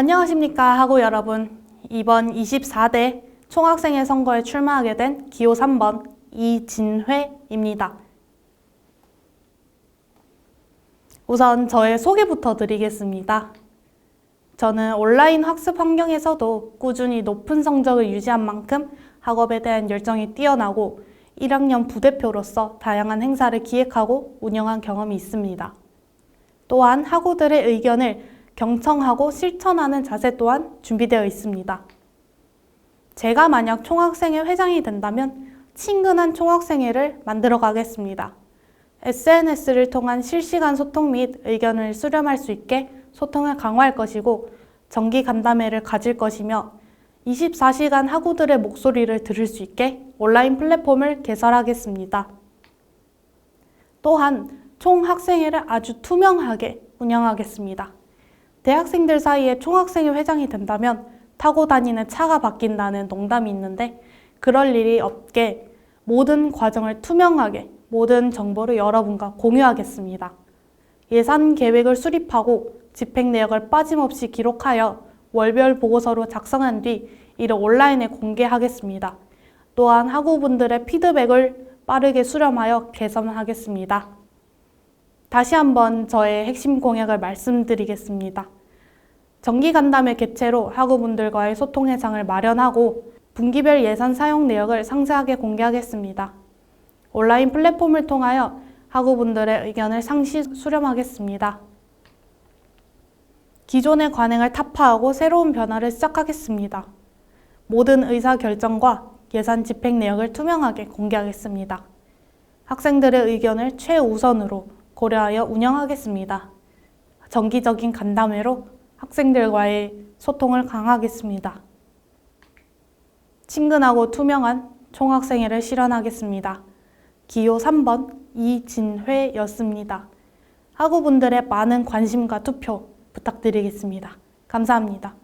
안녕하십니까 하고 여러분. 이번 24대 총학생회 선거에 출마하게 된 기호 3번 이진회입니다. 우선 저의 소개부터 드리겠습니다. 저는 온라인 학습 환경에서도 꾸준히 높은 성적을 유지한 만큼 학업에 대한 열정이 뛰어나고 1학년 부대표로서 다양한 행사를 기획하고 운영한 경험이 있습니다. 또한 학우들의 의견을 경청하고 실천하는 자세 또한 준비되어 있습니다. 제가 만약 총학생회 회장이 된다면 친근한 총학생회를 만들어 가겠습니다. SNS를 통한 실시간 소통 및 의견을 수렴할 수 있게 소통을 강화할 것이고 정기 간담회를 가질 것이며 24시간 학우들의 목소리를 들을 수 있게 온라인 플랫폼을 개설하겠습니다. 또한 총학생회를 아주 투명하게 운영하겠습니다. 대학생들 사이에 총학생회 회장이 된다면 타고 다니는 차가 바뀐다는 농담이 있는데 그럴 일이 없게 모든 과정을 투명하게 모든 정보를 여러분과 공유하겠습니다. 예산 계획을 수립하고 집행 내역을 빠짐없이 기록하여 월별 보고서로 작성한 뒤 이를 온라인에 공개하겠습니다. 또한 학우분들의 피드백을 빠르게 수렴하여 개선하겠습니다. 다시 한번 저의 핵심 공약을 말씀드리겠습니다. 정기 간담회 개최로 학우분들과의 소통 회상을 마련하고 분기별 예산 사용 내역을 상세하게 공개하겠습니다. 온라인 플랫폼을 통하여 학우분들의 의견을 상시 수렴하겠습니다. 기존의 관행을 타파하고 새로운 변화를 시작하겠습니다. 모든 의사 결정과 예산 집행 내역을 투명하게 공개하겠습니다. 학생들의 의견을 최우선으로 고려하여 운영하겠습니다. 정기적인 간담회로 학생들과의 소통을 강화하겠습니다. 친근하고 투명한 총학생회를 실현하겠습니다. 기호 3번 이진회였습니다. 학우분들의 많은 관심과 투표 부탁드리겠습니다. 감사합니다.